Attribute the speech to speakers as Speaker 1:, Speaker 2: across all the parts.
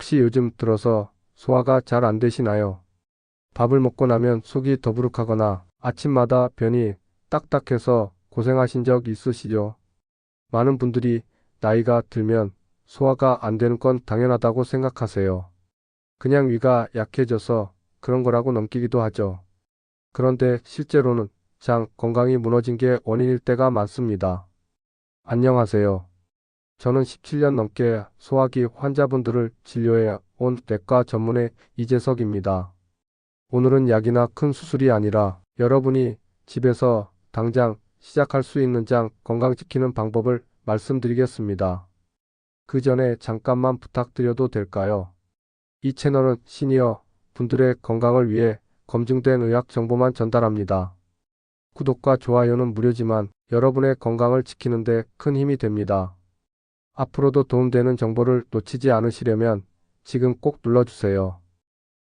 Speaker 1: 혹시 요즘 들어서 소화가 잘 안 되시나요? 밥을 먹고 나면 속이 더부룩하거나 아침마다 변이 딱딱해서 고생하신 적 있으시죠? 많은 분들이 나이가 들면 소화가 안 되는 건 당연하다고 생각하세요. 그냥 위가 약해져서 그런 거라고 넘기기도 하죠. 그런데 실제로는 장 건강이 무너진 게 원인일 때가 많습니다. 안녕하세요. 저는 17년 넘게 소화기 환자분들을 진료해 온 내과 전문의 이재석입니다. 오늘은 약이나 큰 수술이 아니라 여러분이 집에서 당장 시작할 수 있는 장 건강 지키는 방법을 말씀드리겠습니다. 그 전에 잠깐만 부탁드려도 될까요? 이 채널은 시니어 분들의 건강을 위해 검증된 의학 정보만 전달합니다. 구독과 좋아요는 무료지만 여러분의 건강을 지키는데 큰 힘이 됩니다. 앞으로도 도움되는 정보를 놓치지 않으시려면 지금 꼭 눌러주세요.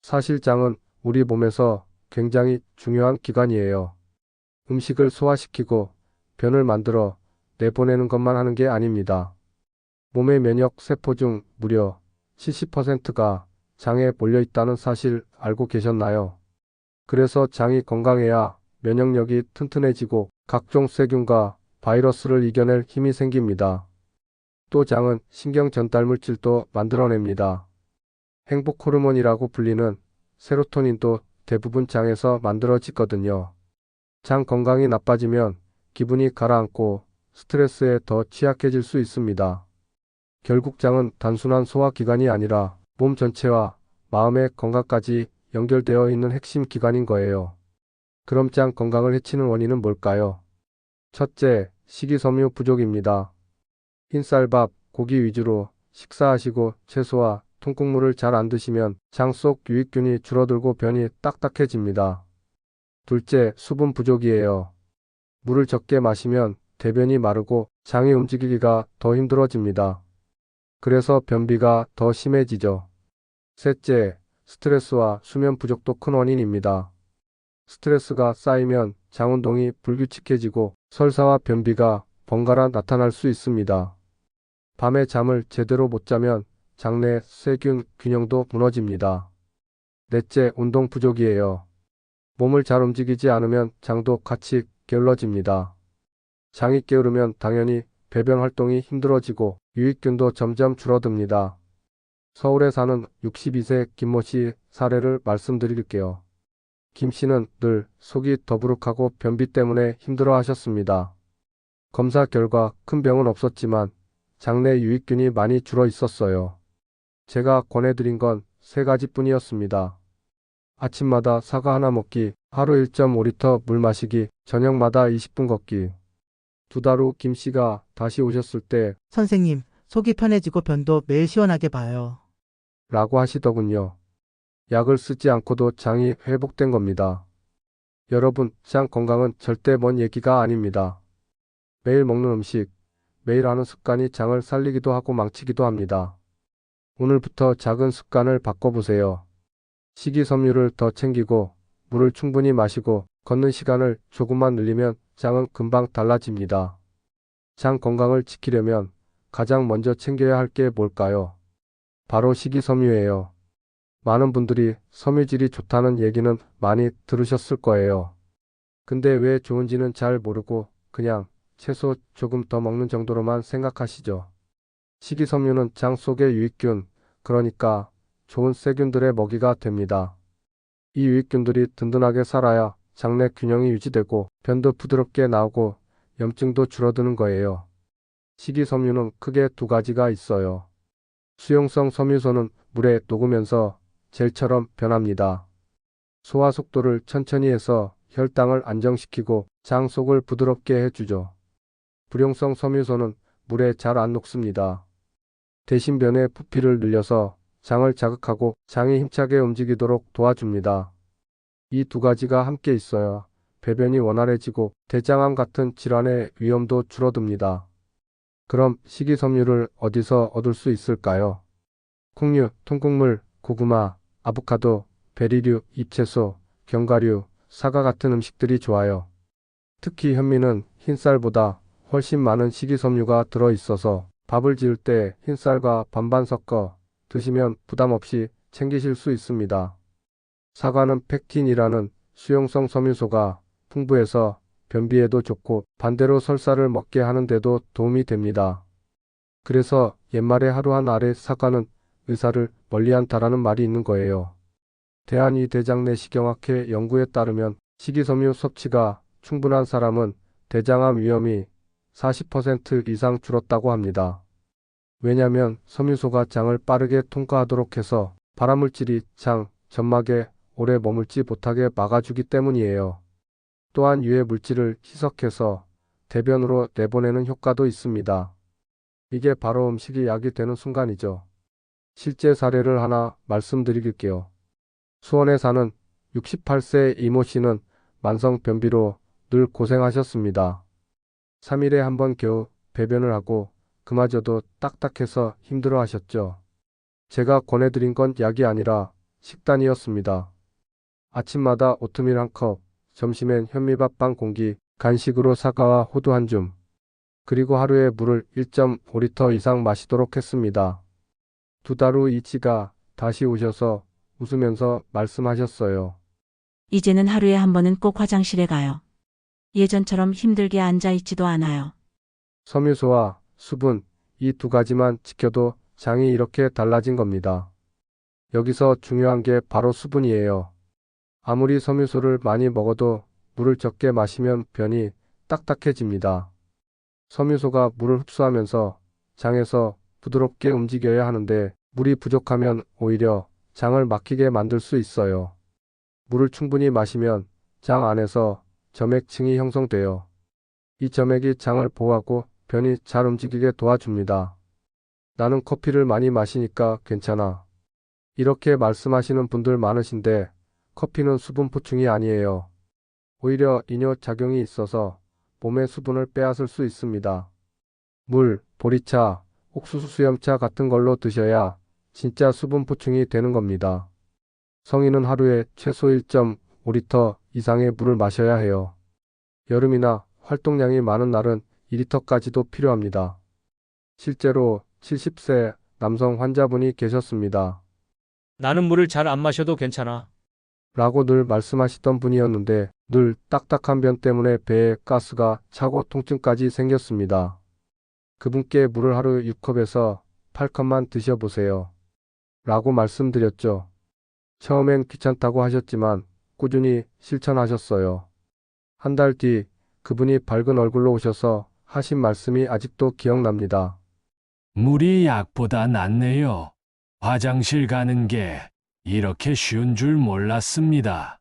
Speaker 1: 사실 장은 우리 몸에서 굉장히 중요한 기관이에요. 음식을 소화시키고 변을 만들어 내보내는 것만 하는 게 아닙니다. 몸의 면역 세포 중 무려 70%가 장에 몰려 있다는 사실 알고 계셨나요? 그래서 장이 건강해야 면역력이 튼튼해지고 각종 세균과 바이러스를 이겨낼 힘이 생깁니다. 또 장은 신경 전달 물질도 만들어냅니다. 행복 호르몬이라고 불리는 세로토닌도 대부분 장에서 만들어지거든요. 장 건강이 나빠지면 기분이 가라앉고 스트레스에 더 취약해질 수 있습니다. 결국 장은 단순한 소화기관이 아니라 몸 전체와 마음의 건강까지 연결되어 있는 핵심 기관인 거예요. 그럼 장 건강을 해치는 원인은 뭘까요? 첫째, 식이섬유 부족입니다. 흰쌀밥, 고기 위주로 식사하시고 채소와 통곡물을 잘 안 드시면 장 속 유익균이 줄어들고 변이 딱딱해집니다. 둘째, 수분 부족이에요. 물을 적게 마시면 대변이 마르고 장이 움직이기가 더 힘들어집니다. 그래서 변비가 더 심해지죠. 셋째, 스트레스와 수면 부족도 큰 원인입니다. 스트레스가 쌓이면 장 운동이 불규칙해지고 설사와 변비가 번갈아 나타날 수 있습니다. 밤에 잠을 제대로 못 자면 장내 세균 균형도 무너집니다. 넷째, 운동 부족이에요. 몸을 잘 움직이지 않으면 장도 같이 게을러집니다. 장이 게으르면 당연히 배변 활동이 힘들어지고 유익균도 점점 줄어듭니다. 서울에 사는 62세 김모 씨 사례를 말씀드릴게요. 김 씨는 늘 속이 더부룩하고 변비 때문에 힘들어 하셨습니다. 검사 결과 큰 병은 없었지만 장내 유익균이 많이 줄어 있었어요. 제가 권해드린 건 세 가지 뿐이었습니다. 아침마다 사과 하나 먹기, 하루 1.5리터 물 마시기, 저녁마다 20분 걷기. 두 달 후 김 씨가 다시 오셨을 때
Speaker 2: 선생님, 속이 편해지고 변도 매일 시원하게 봐요.
Speaker 1: 라고 하시더군요. 약을 쓰지 않고도 장이 회복된 겁니다. 여러분, 장 건강은 절대 먼 얘기가 아닙니다. 매일 먹는 음식, 매일 하는 습관이 장을 살리기도 하고 망치기도 합니다. 오늘부터 작은 습관을 바꿔보세요. 식이섬유를 더 챙기고 물을 충분히 마시고 걷는 시간을 조금만 늘리면 장은 금방 달라집니다. 장 건강을 지키려면 가장 먼저 챙겨야 할 게 뭘까요? 바로 식이섬유예요. 많은 분들이 섬유질이 좋다는 얘기는 많이 들으셨을 거예요. 근데 왜 좋은지는 잘 모르고 그냥 채소 조금 더 먹는 정도로만 생각하시죠. 식이섬유는 장 속의 유익균, 그러니까 좋은 세균들의 먹이가 됩니다. 이 유익균들이 든든하게 살아야 장내 균형이 유지되고 변도 부드럽게 나오고 염증도 줄어드는 거예요. 식이섬유는 크게 두 가지가 있어요. 수용성 섬유소는 물에 녹으면서 젤처럼 변합니다. 소화 속도를 천천히 해서 혈당을 안정시키고 장 속을 부드럽게 해주죠. 불용성 섬유소는 물에 잘 안 녹습니다. 대신 변의 부피를 늘려서 장을 자극하고 장이 힘차게 움직이도록 도와줍니다. 이 두 가지가 함께 있어야 배변이 원활해지고 대장암 같은 질환의 위험도 줄어듭니다. 그럼 식이섬유를 어디서 얻을 수 있을까요? 콩류, 통곡물, 고구마, 아보카도, 베리류, 잎채소, 견과류, 사과 같은 음식들이 좋아요. 특히 현미는 흰쌀보다 훨씬 많은 식이섬유가 들어 있어서 밥을 지을 때 흰쌀과 반반 섞어 드시면 부담 없이 챙기실 수 있습니다. 사과는 팩틴이라는 수용성 섬유소가 풍부해서 변비에도 좋고 반대로 설사를 먹게 하는데도 도움이 됩니다. 그래서 옛말에 하루 한 알의 사과는 의사를 멀리한다라는 말이 있는 거예요. 대한의대장 내시경학회 연구에 따르면 식이섬유 섭취가 충분한 사람은 대장암 위험이 40% 이상 줄었다고 합니다. 왜냐하면 섬유소가 장을 빠르게 통과하도록 해서 발암물질이 장, 점막에 오래 머물지 못하게 막아주기 때문이에요. 또한 유해 물질을 희석해서 대변으로 내보내는 효과도 있습니다. 이게 바로 음식이 약이 되는 순간이죠. 실제 사례를 하나 말씀드릴게요. 수원에 사는 68세 이모 씨는 만성 변비로 늘 고생하셨습니다. 3일에 한 번 겨우 배변을 하고 그마저도 딱딱해서 힘들어 하셨죠. 제가 권해드린 건 약이 아니라 식단이었습니다. 아침마다 오트밀 한 컵, 점심엔 현미밥 반 공기, 간식으로 사과와 호두 한 줌, 그리고 하루에 물을 1.5리터 이상 마시도록 했습니다. 두 달 후 이치가 다시 오셔서 웃으면서 말씀하셨어요.
Speaker 3: 이제는 하루에 한 번은 꼭 화장실에 가요. 예전처럼 힘들게 앉아 있지도 않아요.
Speaker 1: 섬유소와 수분, 이 두 가지만 지켜도 장이 이렇게 달라진 겁니다. 여기서 중요한 게 바로 수분이에요. 아무리 섬유소를 많이 먹어도 물을 적게 마시면 변이 딱딱해집니다. 섬유소가 물을 흡수하면서 장에서 부드럽게 움직여야 하는데 물이 부족하면 오히려 장을 막히게 만들 수 있어요. 물을 충분히 마시면 장 안에서 점액층이 형성돼요. 이 점액이 장을 보호하고 변이 잘 움직이게 도와줍니다. 나는 커피를 많이 마시니까 괜찮아. 이렇게 말씀하시는 분들 많으신데 커피는 수분 보충이 아니에요. 오히려 이뇨 작용이 있어서 몸의 수분을 빼앗을 수 있습니다. 물, 보리차, 옥수수 수염차 같은 걸로 드셔야 진짜 수분 보충이 되는 겁니다. 성인은 하루에 최소 1.5리터 이상의 물을 마셔야 해요. 여름이나 활동량이 많은 날은 2리터까지도 필요합니다. 실제로 70세 남성 환자분이 계셨습니다.
Speaker 4: 나는 물을 잘 안 마셔도 괜찮아.
Speaker 1: 라고 늘 말씀하시던 분이었는데 늘 딱딱한 변 때문에 배에 가스가 차고 통증까지 생겼습니다. 그분께 물을 하루 6컵에서 8컵만 드셔보세요. 라고 말씀드렸죠. 처음엔 귀찮다고 하셨지만 꾸준히 실천하셨어요. 한 달 뒤 그분이 밝은 얼굴로 오셔서 하신 말씀이 아직도 기억납니다.
Speaker 5: 물이 약보다 낫네요. 화장실 가는 게 이렇게 쉬운 줄 몰랐습니다.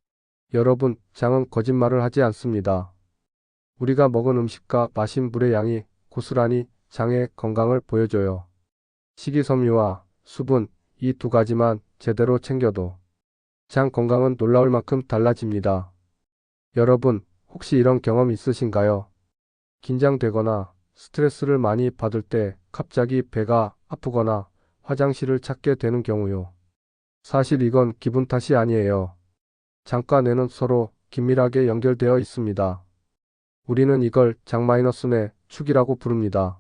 Speaker 1: 여러분, 장은 거짓말을 하지 않습니다. 우리가 먹은 음식과 마신 물의 양이 고스란히 장의 건강을 보여줘요. 식이섬유와 수분, 이 두 가지만 제대로 챙겨도 장 건강은 놀라울 만큼 달라집니다. 여러분, 혹시 이런 경험 있으신가요? 긴장되거나 스트레스를 많이 받을 때 갑자기 배가 아프거나 화장실을 찾게 되는 경우요. 사실 이건 기분 탓이 아니에요. 장과 뇌는 서로 긴밀하게 연결되어 있습니다. 우리는 이걸 장-내 축이라고 부릅니다.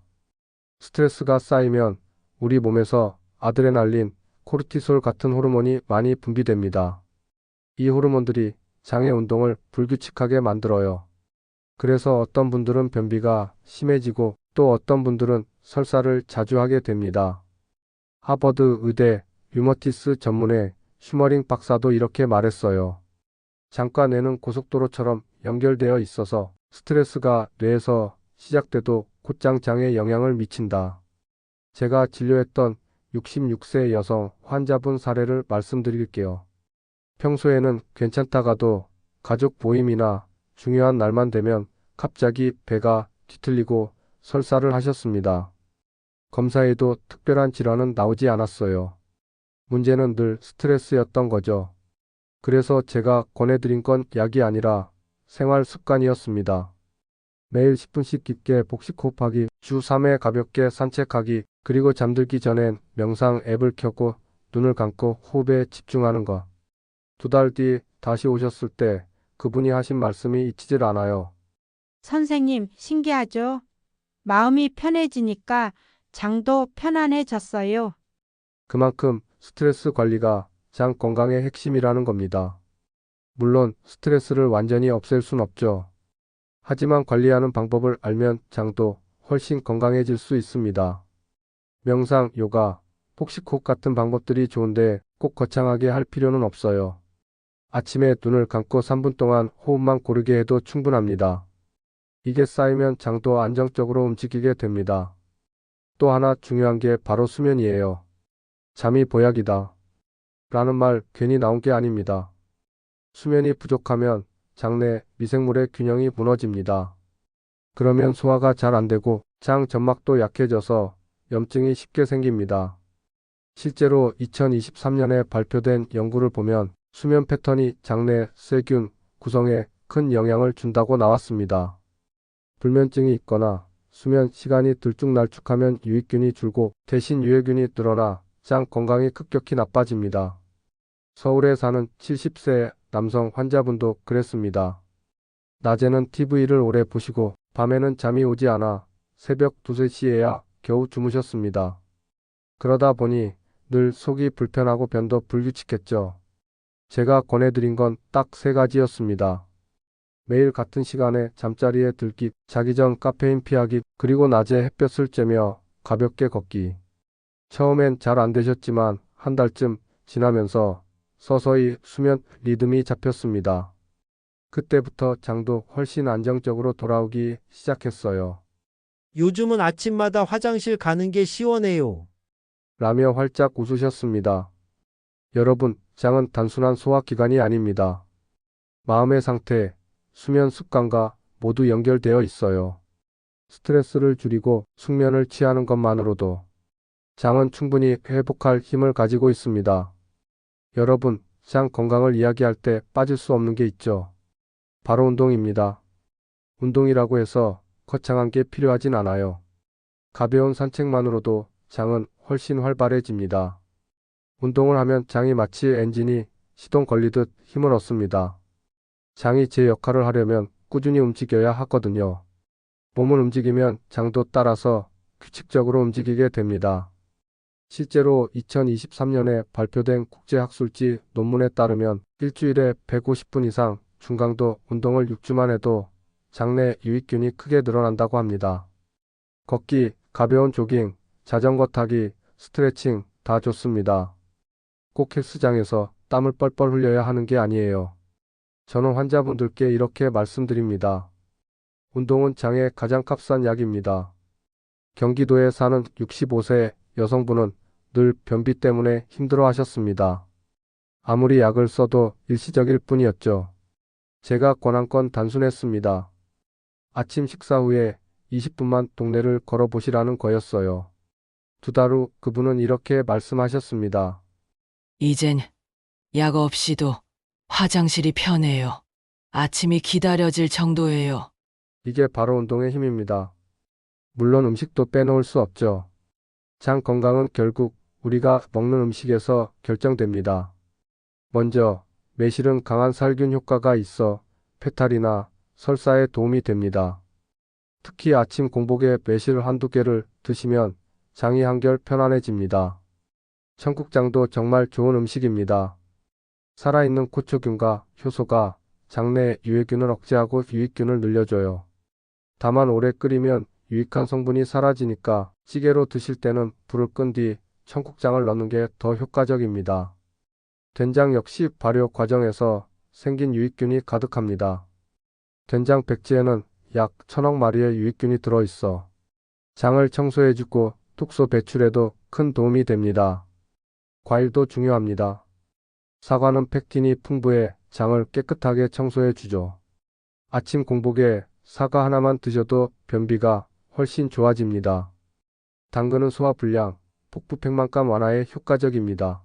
Speaker 1: 스트레스가 쌓이면 우리 몸에서 아드레날린, 코르티솔 같은 호르몬이 많이 분비됩니다. 이 호르몬들이 장의 운동을 불규칙하게 만들어요. 그래서 어떤 분들은 변비가 심해지고 또 어떤 분들은 설사를 자주 하게 됩니다. 하버드 의대 류머티스 전문의 슈머링 박사도 이렇게 말했어요. 장과 뇌는 고속도로처럼 연결되어 있어서 스트레스가 뇌에서 시작돼도 곧장 장에 영향을 미친다. 제가 진료했던 66세 여성 환자분 사례를 말씀드릴게요. 평소에는 괜찮다가도 가족 모임이나 중요한 날만 되면 갑자기 배가 뒤틀리고 설사를 하셨습니다. 검사에도 특별한 질환은 나오지 않았어요. 문제는 늘 스트레스였던 거죠. 그래서 제가 권해드린 건 약이 아니라 생활 습관이었습니다. 매일 10분씩 깊게 복식 호흡하기, 주 3회 가볍게 산책하기, 그리고 잠들기 전엔 명상 앱을 켜고 눈을 감고 호흡에 집중하는 것. 두 달 뒤 다시 오셨을 때 그분이 하신 말씀이 잊히질 않아요.
Speaker 6: 선생님, 신기하죠? 마음이 편해지니까 장도 편안해졌어요.
Speaker 1: 그만큼 스트레스 관리가 장 건강의 핵심이라는 겁니다. 물론 스트레스를 완전히 없앨 순 없죠. 하지만 관리하는 방법을 알면 장도 훨씬 건강해질 수 있습니다. 명상, 요가, 폭식호흡 같은 방법들이 좋은데 꼭 거창하게 할 필요는 없어요. 아침에 눈을 감고 3분 동안 호흡만 고르게 해도 충분합니다. 이게 쌓이면 장도 안정적으로 움직이게 됩니다. 또 하나 중요한 게 바로 수면이에요. 잠이 보약이다. 라는 말 괜히 나온 게 아닙니다. 수면이 부족하면 장내 미생물의 균형이 무너집니다. 그러면 소화가 잘 안 되고 장 점막도 약해져서 염증이 쉽게 생깁니다. 실제로 2023년에 발표된 연구를 보면 수면 패턴이 장내 세균 구성에 큰 영향을 준다고 나왔습니다. 불면증이 있거나 수면 시간이 들쭉날쭉하면 유익균이 줄고 대신 유해균이 늘어나 장 건강이 급격히 나빠집니다. 서울에 사는 70세 남성 환자분도 그랬습니다. 낮에는 TV를 오래 보시고 밤에는 잠이 오지 않아 새벽 2, 3시에야 겨우 주무셨습니다. 그러다 보니 늘 속이 불편하고 변도 불규칙했죠. 제가 권해드린 건 딱 세 가지였습니다. 매일 같은 시간에 잠자리에 들기, 자기 전 카페인 피하기, 그리고 낮에 햇볕을 쬐며 가볍게 걷기. 처음엔 잘 안 되셨지만 한 달쯤 지나면서 서서히 수면 리듬이 잡혔습니다. 그때부터 장도 훨씬 안정적으로 돌아오기 시작했어요.
Speaker 7: 요즘은 아침마다 화장실 가는 게 시원해요.
Speaker 1: 라며 활짝 웃으셨습니다. 여러분, 장은 단순한 소화기관이 아닙니다. 마음의 상태, 수면 습관과 모두 연결되어 있어요. 스트레스를 줄이고 숙면을 취하는 것만으로도 장은 충분히 회복할 힘을 가지고 있습니다. 여러분, 장 건강을 이야기할 때 빠질 수 없는 게 있죠. 바로 운동입니다. 운동이라고 해서 거창한 게 필요하진 않아요. 가벼운 산책만으로도 장은 훨씬 활발해집니다. 운동을 하면 장이 마치 엔진이 시동 걸리듯 힘을 얻습니다. 장이 제 역할을 하려면 꾸준히 움직여야 하거든요. 몸을 움직이면 장도 따라서 규칙적으로 움직이게 됩니다. 실제로 2023년에 발표된 국제학술지 논문에 따르면 일주일에 150분 이상 중강도 운동을 6주만 해도 장내 유익균이 크게 늘어난다고 합니다. 걷기, 가벼운 조깅, 자전거 타기, 스트레칭 다 좋습니다. 꼭 헬스장에서 땀을 뻘뻘 흘려야 하는 게 아니에요. 저는 환자분들께 이렇게 말씀드립니다. 운동은 장의 가장 값싼 약입니다. 경기도에 사는 65세 여성분은 늘 변비 때문에 힘들어 하셨습니다. 아무리 약을 써도 일시적일 뿐이었죠. 제가 권한 건 단순했습니다. 아침 식사 후에 20분만 동네를 걸어보시라는 거였어요. 두 달 후 그분은 이렇게 말씀하셨습니다.
Speaker 8: 이젠 약 없이도 화장실이 편해요. 아침이 기다려질 정도예요.
Speaker 1: 이게 바로 운동의 힘입니다. 물론 음식도 빼놓을 수 없죠. 장 건강은 결국 우리가 먹는 음식에서 결정됩니다. 먼저, 매실은 강한 살균 효과가 있어 페탈이나 설사에 도움이 됩니다. 특히 아침 공복에 매실 한두 개를 드시면 장이 한결 편안해집니다. 청국장도 정말 좋은 음식입니다. 살아있는 고초균과 효소가 장내 유해균을 억제하고 유익균을 늘려줘요. 다만 오래 끓이면 유익한 성분이 사라지니까 찌개로 드실 때는 불을 끈 뒤 청국장을 넣는 게 더 효과적입니다. 된장 역시 발효 과정에서 생긴 유익균이 가득합니다. 된장 백지에는 약 천억 마리의 유익균이 들어있어 장을 청소해주고 톡소 배출에도 큰 도움이 됩니다. 과일도 중요합니다. 사과는 팩틴이 풍부해 장을 깨끗하게 청소해 주죠. 아침 공복에 사과 하나만 드셔도 변비가 훨씬 좋아집니다. 당근은 소화 불량, 복부 백만감 완화에 효과적입니다.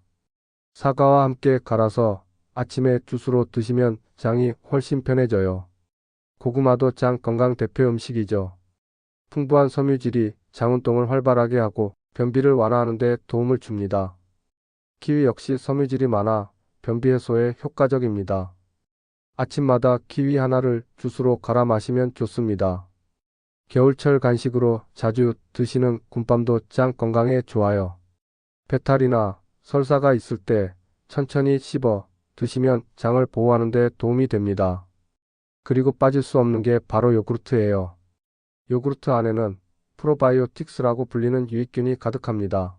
Speaker 1: 사과와 함께 갈아서 아침에 주스로 드시면 장이 훨씬 편해져요. 고구마도 장 건강 대표 음식이죠. 풍부한 섬유질이 장 운동을 활발하게 하고 변비를 완화하는 데 도움을 줍니다. 키위 역시 섬유질이 많아 변비 해소에 효과적입니다. 아침마다 키위 하나를 주스로 갈아 마시면 좋습니다. 겨울철 간식으로 자주 드시는 군밤도 장 건강에 좋아요. 배탈이나 설사가 있을 때 천천히 씹어 드시면 장을 보호하는 데 도움이 됩니다. 그리고 빠질 수 없는 게 바로 요구르트예요. 요구르트 안에는 프로바이오틱스라고 불리는 유익균이 가득합니다.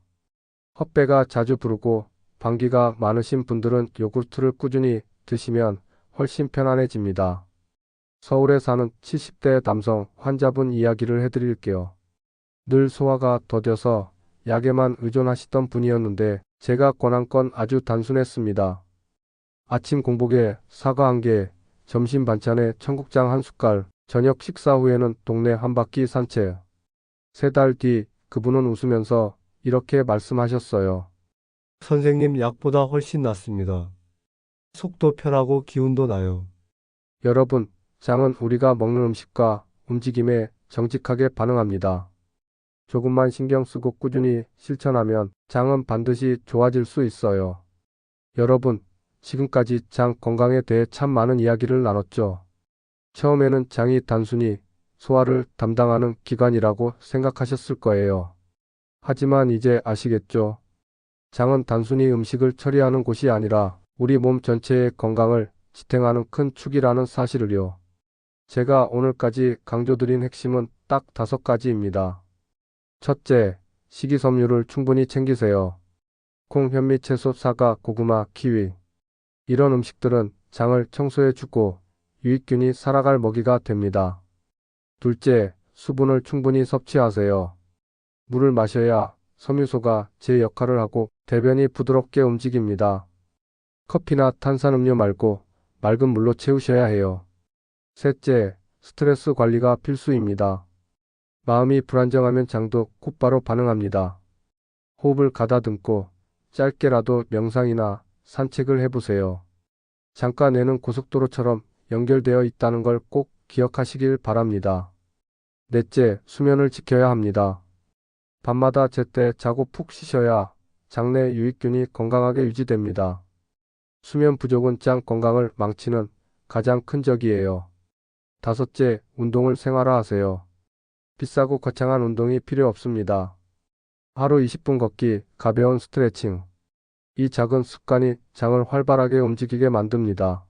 Speaker 1: 헛배가 자주 부르고 방귀가 많으신 분들은 요구르트를 꾸준히 드시면 훨씬 편안해집니다. 서울에 사는 70대 남성 환자분 이야기를 해드릴게요. 늘 소화가 더뎌서 약에만 의존하시던 분이었는데 제가 권한 건 아주 단순했습니다. 아침 공복에 사과 한 개, 점심 반찬에 청국장 한 숟갈, 저녁 식사 후에는 동네 한 바퀴 산책. 세 달 뒤 그분은 웃으면서 이렇게 말씀하셨어요.
Speaker 9: 선생님 약보다 훨씬 낫습니다. 속도 편하고 기운도 나요.
Speaker 1: 여러분, 장은 우리가 먹는 음식과 움직임에 정직하게 반응합니다. 조금만 신경 쓰고 꾸준히 실천하면 장은 반드시 좋아질 수 있어요. 여러분, 지금까지 장 건강에 대해 참 많은 이야기를 나눴죠. 처음에는 장이 단순히 소화를 담당하는 기관이라고 생각하셨을 거예요. 하지만 이제 아시겠죠? 장은 단순히 음식을 처리하는 곳이 아니라 우리 몸 전체의 건강을 지탱하는 큰 축이라는 사실을요. 제가 오늘까지 강조드린 핵심은 딱 다섯 가지입니다. 첫째, 식이섬유를 충분히 챙기세요. 콩, 현미, 채소, 사과, 고구마, 키위. 이런 음식들은 장을 청소해주고 유익균이 살아갈 먹이가 됩니다. 둘째, 수분을 충분히 섭취하세요. 물을 마셔야 섬유소가 제 역할을 하고 대변이 부드럽게 움직입니다. 커피나 탄산음료 말고 맑은 물로 채우셔야 해요. 셋째, 스트레스 관리가 필수입니다. 마음이 불안정하면 장도 곧바로 반응합니다. 호흡을 가다듬고 짧게라도 명상이나 산책을 해보세요. 장가 내는 고속도로처럼 연결되어 있다는 걸 꼭 기억하시길 바랍니다. 넷째, 수면을 지켜야 합니다. 밤마다 제때 자고 푹 쉬셔야 장내 유익균이 건강하게 유지됩니다. 수면 부족은 장 건강을 망치는 가장 큰 적이에요. 다섯째, 운동을 생활화하세요. 비싸고 거창한 운동이 필요 없습니다. 하루 20분 걷기, 가벼운 스트레칭. 이 작은 습관이 장을 활발하게 움직이게 만듭니다.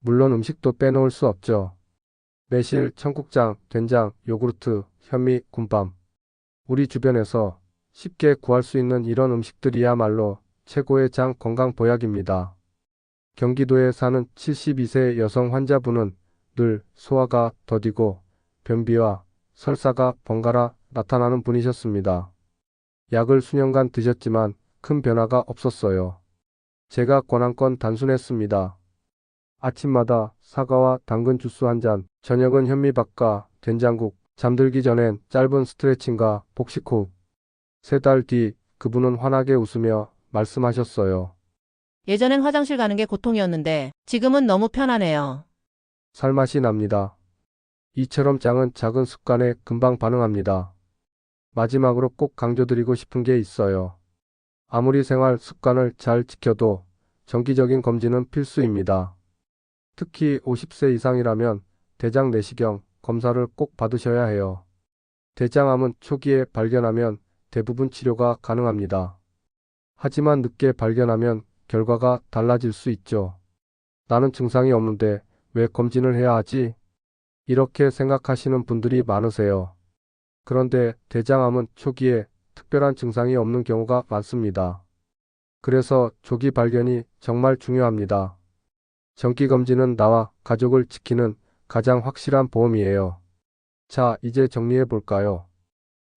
Speaker 1: 물론 음식도 빼놓을 수 없죠. 매실, 청국장, 된장, 요구르트, 현미, 군밤. 우리 주변에서 쉽게 구할 수 있는 이런 음식들이야말로 최고의 장 건강 보약입니다. 경기도에 사는 72세 여성 환자분은 늘 소화가 더디고 변비와 설사가 번갈아 나타나는 분이셨습니다. 약을 수년간 드셨지만 큰 변화가 없었어요. 제가 권한 건 단순했습니다. 아침마다 사과와 당근 주스 한 잔, 저녁은 현미밥과 된장국, 잠들기 전엔 짧은 스트레칭과 복식 호흡. 세달 뒤 그분은 환하게 웃으며 말씀하셨어요.
Speaker 10: 예전엔 화장실 가는 게 고통이었는데 지금은 너무 편하네요.
Speaker 1: 살맛이 납니다. 이처럼 장은 작은 습관에 금방 반응합니다. 마지막으로 꼭 강조드리고 싶은 게 있어요. 아무리 생활 습관을 잘 지켜도 정기적인 검진은 필수입니다. 특히 50세 이상이라면 대장 내시경 검사를 꼭 받으셔야 해요. 대장암은 초기에 발견하면 대부분 치료가 가능합니다. 하지만 늦게 발견하면 결과가 달라질 수 있죠. 나는 증상이 없는데 왜 검진을 해야 하지? 이렇게 생각하시는 분들이 많으세요. 그런데 대장암은 초기에 특별한 증상이 없는 경우가 많습니다. 그래서 조기 발견이 정말 중요합니다. 정기검진은 나와 가족을 지키는 가장 확실한 보험이에요. 자, 이제 정리해 볼까요?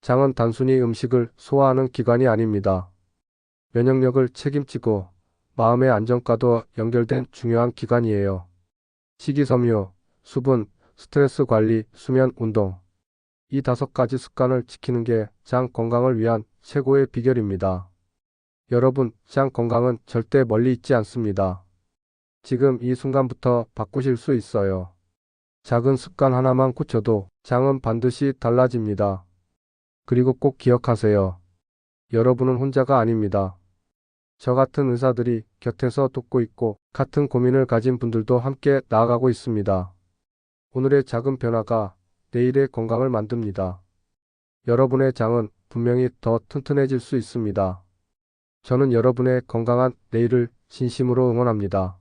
Speaker 1: 장은 단순히 음식을 소화하는 기관이 아닙니다. 면역력을 책임지고 마음의 안정과도 연결된 중요한 기관이에요. 식이섬유, 수분, 스트레스 관리, 수면, 운동. 이 다섯 가지 습관을 지키는 게 장 건강을 위한 최고의 비결입니다. 여러분, 장 건강은 절대 멀리 있지 않습니다. 지금 이 순간부터 바꾸실 수 있어요. 작은 습관 하나만 고쳐도 장은 반드시 달라집니다. 그리고 꼭 기억하세요. 여러분은 혼자가 아닙니다. 저 같은 의사들이 곁에서 돕고 있고 같은 고민을 가진 분들도 함께 나아가고 있습니다. 오늘의 작은 변화가 내일의 건강을 만듭니다. 여러분의 장은 분명히 더 튼튼해질 수 있습니다. 저는 여러분의 건강한 내일을 진심으로 응원합니다.